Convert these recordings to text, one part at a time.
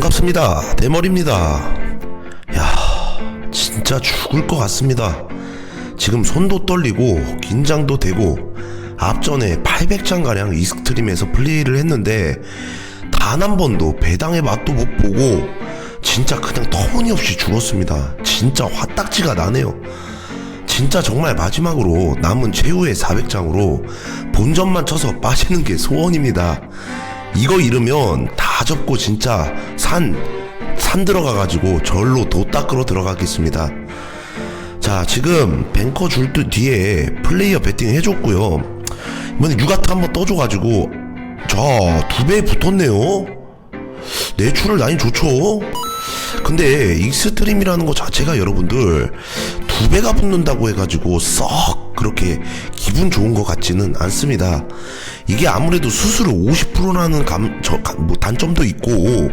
반갑습니다. 대머리입니다. 야, 진짜 죽을 것 같습니다. 지금 손도 떨리고 긴장도 되고 앞전에 800장 가량 이스트림에서 플레이를 했는데 단 한 번도 배당의 맛도 못 보고 진짜 그냥 터무니없이 죽었습니다. 진짜 화딱지가 나네요. 진짜 정말 마지막으로 남은 최후의 400장으로 본전만 쳐서 빠지는 게 소원입니다. 이거 잃으면 다 접고 진짜 산, 산 들어가가지고 절로 도 닦으러 들어가겠습니다. 자, 지금 뱅커 줄듯 뒤에 플레이어 배팅 해줬고요. 이번에 유가타 한번 떠줘가지고, 자, 두 배 붙었네요. 내추럴 라인 좋죠? 근데 익스트림이라는 것 자체가 여러분들 두 배가 붙는다고 해가지고 썩 그렇게 기분 좋은 것 같지는 않습니다. 이게 아무래도 수수료 50%라는 감, 저, 가- 뭐 단점도 있고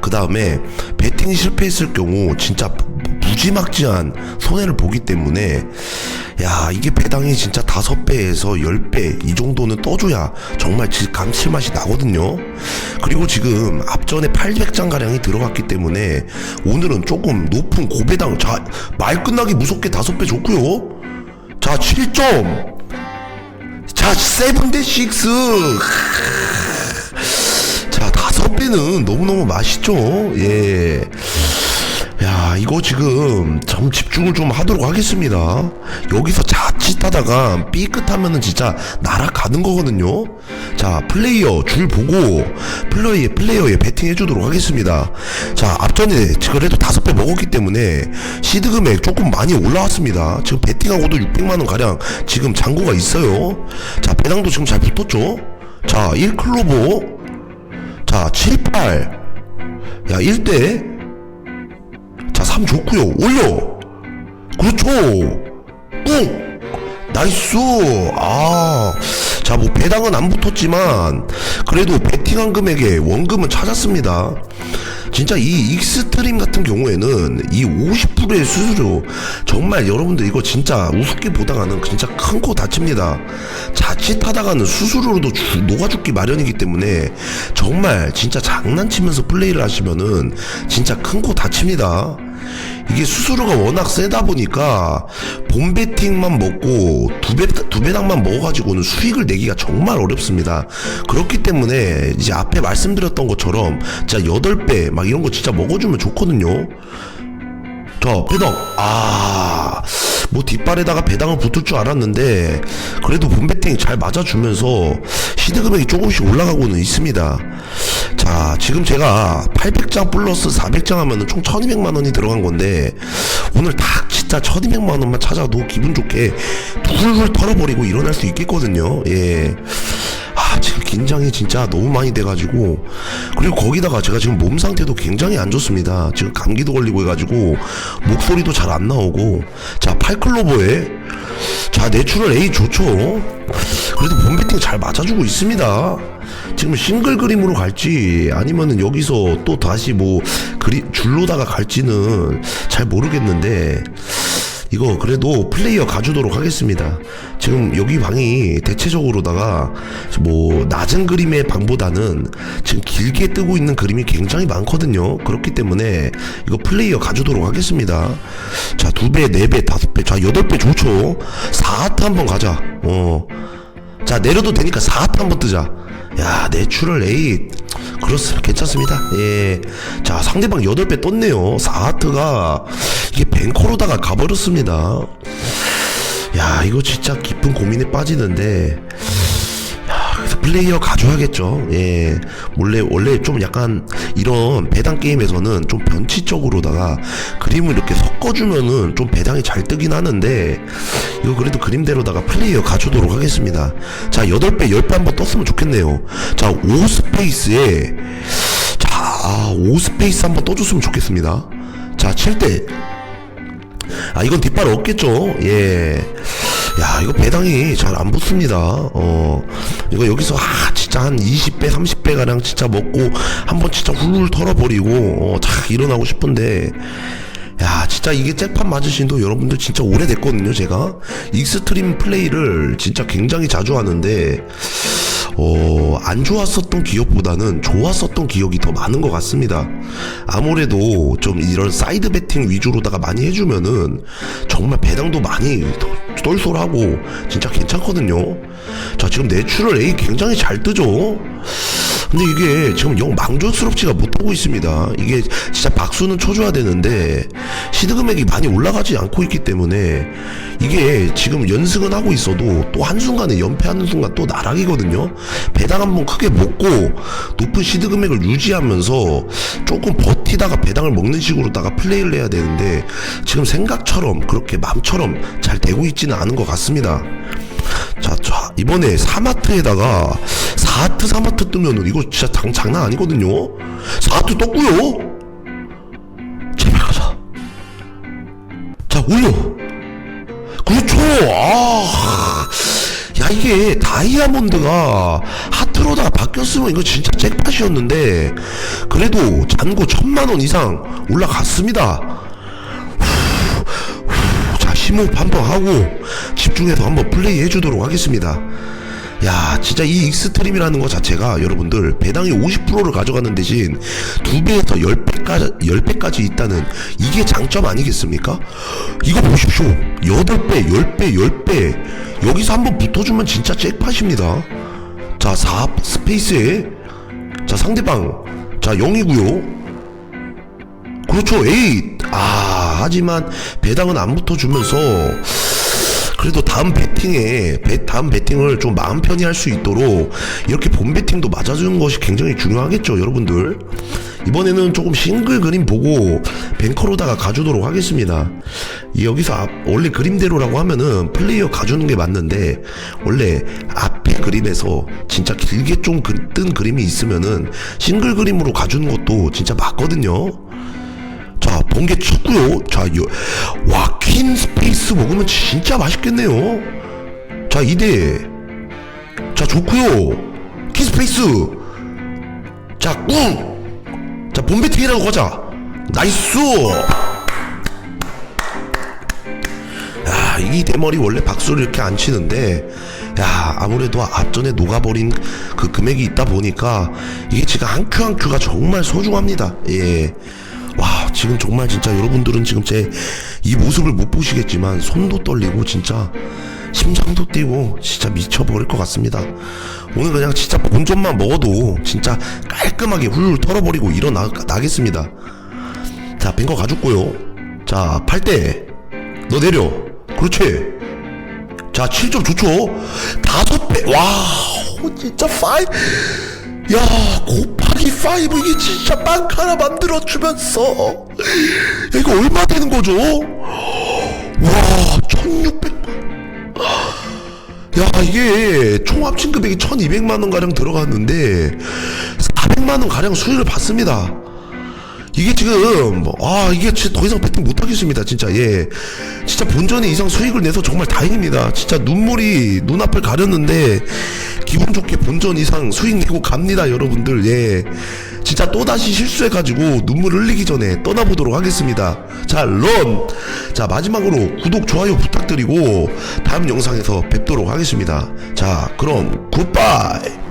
그 다음에 배팅이 실패했을 경우 진짜 무지막지한 손해를 보기 때문에 야 이게 배당이 진짜 다섯 배에서 열배이 정도는 떠줘야 정말 질- 감칠맛이 나거든요. 그리고 지금 앞전에 800장 가량이 들어갔기 때문에 오늘은 조금 높은 고배당 자 말 끝나기 무섭게 다섯 배 줬고요. 자 7점. 자 세븐 대 식스. 자 다섯 배는 너무너무 맛있죠. 예. 야 이거 지금 좀 집중을 좀 하도록 하겠습니다. 여기서 자칫하다가 삐끗하면은 진짜 날아가는 거거든요. 자 플레이어 줄 보고 플레이, 플레이어에 배팅 해 주도록 하겠습니다. 자 앞전에 그래도 다섯 배 먹었기 때문에 시드 금액 조금 많이 올라왔습니다. 지금 배팅하고도 600만원 가량 지금 잔고가 있어요. 자 배당도 지금 잘 붙었죠? 자 1클로버. 자 7, 8야 1대 자, 3 좋고요. 올려. 그렇죠. 꾹. 나이스. 아. 자, 뭐 배당은 안 붙었지만 그래도 베팅한 금액에 원금은 찾았습니다. 진짜 이 익스트림 같은 경우에는 이 50%의 수수료 정말 여러분들 이거 진짜 우습게 보다가는 진짜 큰 코 다칩니다. 자칫하다가는 수수료로도 주- 녹아 죽기 마련이기 때문에 정말 진짜 장난치면서 플레이를 하시면은 진짜 큰 코 다칩니다. 이게 수수료가 워낙 세다 보니까 봄배팅만 먹고 두배 두 배당만 먹어가지고는 수익을 내기가 정말 어렵습니다. 그렇기 때문에 이제 앞에 말씀드렸던 것처럼 진짜 여덟 배막 이런 거 진짜 먹어주면 좋거든요. 자 배당 아 뭐 뒷발에다가 배당을 붙을 줄 알았는데 그래도 봄배팅이 잘 맞아주면서 시드 금액이 조금씩 올라가고는 있습니다 자 지금 제가 800장 플러스 400장 하면은 총 1200만 원이 들어간 건데 오늘 딱 진짜 1200만 원만 찾아도 기분 좋게 훌훌 털어버리고 일어날 수 있겠거든요 예 아, 긴장이 진짜 너무 많이 돼가지고 그리고 거기다가 제가 지금 몸 상태도 굉장히 안 좋습니다. 지금 감기도 걸리고 해가지고 목소리도 잘 안 나오고 자 팔클로버에 자 내추럴 A 좋죠. 그래도 봄배팅 잘 맞아주고 있습니다. 지금 싱글 그림으로 갈지 아니면은 여기서 또 다시 뭐 그리 줄로다가 갈지는 잘 모르겠는데 이거 그래도 플레이어 가주도록 하겠습니다. 지금 여기 방이 대체적으로다가 뭐 낮은 그림의 방보다는 지금 길게 뜨고 있는 그림이 굉장히 많거든요. 그렇기 때문에 이거 플레이어 가주도록 하겠습니다. 자, 두 배, 네 배, 다섯 배, 자, 여덟 배 좋죠. 4하트 한번 가자. 어. 자, 내려도 되니까 4하트 한번 뜨자. 야, 내추럴 에잇. 그렇습니다. 괜찮습니다. 예. 자, 상대방 8배 떴네요. 4하트가 이게 뱅커로다가 가버렸습니다. 야, 이거 진짜 깊은 고민에 빠지는데. 플레이어 가져야겠죠. 예. 원래, 원래 좀 약간 이런 배당 게임에서는 좀 변치적으로다가 그림을 이렇게 섞어주면은 좀 배당이 잘 뜨긴 하는데, 이거 그래도 그림대로다가 플레이어 가주도록 하겠습니다. 자, 8배, 10배 한번 떴으면 좋겠네요. 자, 5스페이스에, 자, 5스페이스 한번 떠줬으면 좋겠습니다. 자, 7대. 아, 이건 뒷발 없겠죠? 예. 야, 이거 배당이 잘 안 붙습니다. 어, 이거 여기서, 아, 진짜 한 20배, 30배 가량 진짜 먹고, 한번 진짜 훌훌 털어버리고, 어, 탁 일어나고 싶은데, 야, 진짜 이게 잭팟 맞으신 도 여러분들 진짜 오래됐거든요, 제가. 익스트림 플레이를 진짜 굉장히 자주 하는데, 어, 안 좋았었던 기억보다는 좋았었던 기억이 더 많은 것 같습니다. 아무래도 좀 이런 사이드 베팅 위주로다가 많이 해주면은 정말 배당도 많이 쏠쏠하고 진짜 괜찮거든요. 자, 지금 내추럴 A 굉장히 잘 뜨죠? 근데 이게 지금 영 망조스럽지가 못하고 있습니다. 이게 진짜 박수는 쳐줘야 되는데 시드 금액이 많이 올라가지 않고 있기 때문에 이게 지금 연승은 하고 있어도 또 한순간에 연패하는 순간 또 나락이거든요. 배당 한번 크게 먹고 높은 시드 금액을 유지하면서 조금 버티다가 배당을 먹는 식으로다가 플레이를 해야 되는데 지금 생각처럼 그렇게 마음처럼 잘 되고 있지는 않은 것 같습니다. 자, 자 이번에 사마트에다가 4하트 3하트 뜨면은 이거 진짜 장, 장난 아니거든요 4하트 떴고요 올려. 그렇죠 아, 야 이게 다이아몬드가 하트로다가 바뀌었으면 이거 진짜 잭팟이었는데 그래도 잔고 천만원 이상 올라갔습니다. 자 심호흡 한번 하고 집중해서 한번 플레이 해주도록 하겠습니다 야 진짜 이 익스트림이라는 것 자체가 여러분들 배당이 50%를 가져가는 대신 2배에서 10배까지, 10배까지 있다는 이게 장점 아니겠습니까? 이거 보십시오. 8배 10배 10배. 여기서 한번 붙어주면 진짜 잭팟입니다. 자 4 스페이스에. 자 상대방. 자 0이고요. 그렇죠 에잇. 아 하지만 배당은 안 붙어주면서 그래도 다음 배팅에 배, 다음 배팅을 좀 마음 편히 할 수 있도록 이렇게 본 배팅도 맞아주는 것이 굉장히 중요하겠죠 여러분들. 이번에는 조금 싱글 그림 보고 뱅커로다가 가주도록 하겠습니다. 여기서 앞, 원래 그림대로라고 하면은 플레이어 가주는 게 맞는데 원래 앞에 그림에서 진짜 길게 좀 뜬 그림이 있으면은 싱글 그림으로 가주는 것도 진짜 맞거든요 자, 번개 쳤고요. 자, 요, 와, 퀸 스페이스 먹으면 진짜 맛있겠네요. 자, 2대. 자, 좋고요. 퀸 스페이스. 자, 꾹. 자, 본배팅이라고 가자. 나이스. 야, 이 대머리 원래 박수를 이렇게 안 치는데, 야, 아무래도 앞전에 녹아버린 그 금액이 있다 보니까, 이게 지금 한 큐 한 큐가 정말 소중합니다. 예. 와, 지금 정말 진짜 여러분들은 지금 제 이 모습을 못 보시겠지만, 손도 떨리고, 진짜, 심장도 뛰고, 진짜 미쳐버릴 것 같습니다. 오늘 그냥 진짜 본전만 먹어도, 진짜 깔끔하게 훌훌 털어버리고 일어나겠습니다. 자, 뱅거 가죽고요. 자, 8대. 너 내려. 그렇지. 자, 7점 좋죠? 다섯 배. 와우, 진짜 5. 야, 곱하 기5 이게 진짜 빵 하나 만들어 주면서 이거 얼마 되는 거죠? 와, 1,600만. 야, 이게 총 합친 금액이 1,200만 원 가량 들어갔는데 400만 원 가량 수익을 받습니다. 이게 지금 뭐, 아 이게 진짜 더 이상 배팅 못 하겠습니다 진짜 예 진짜 본전에 이상 수익을 내서 정말 다행입니다 진짜 눈물이 눈앞을 가렸는데 기분 좋게 본전 이상 수익 내고 갑니다 여러분들. 예. 진짜 또다시 실수해가지고 눈물 흘리기 전에 떠나보도록 하겠습니다. 자런자 마지막으로 구독 좋아요 부탁드리고 다음 영상에서 뵙도록 하겠습니다. 자 그럼 굿바이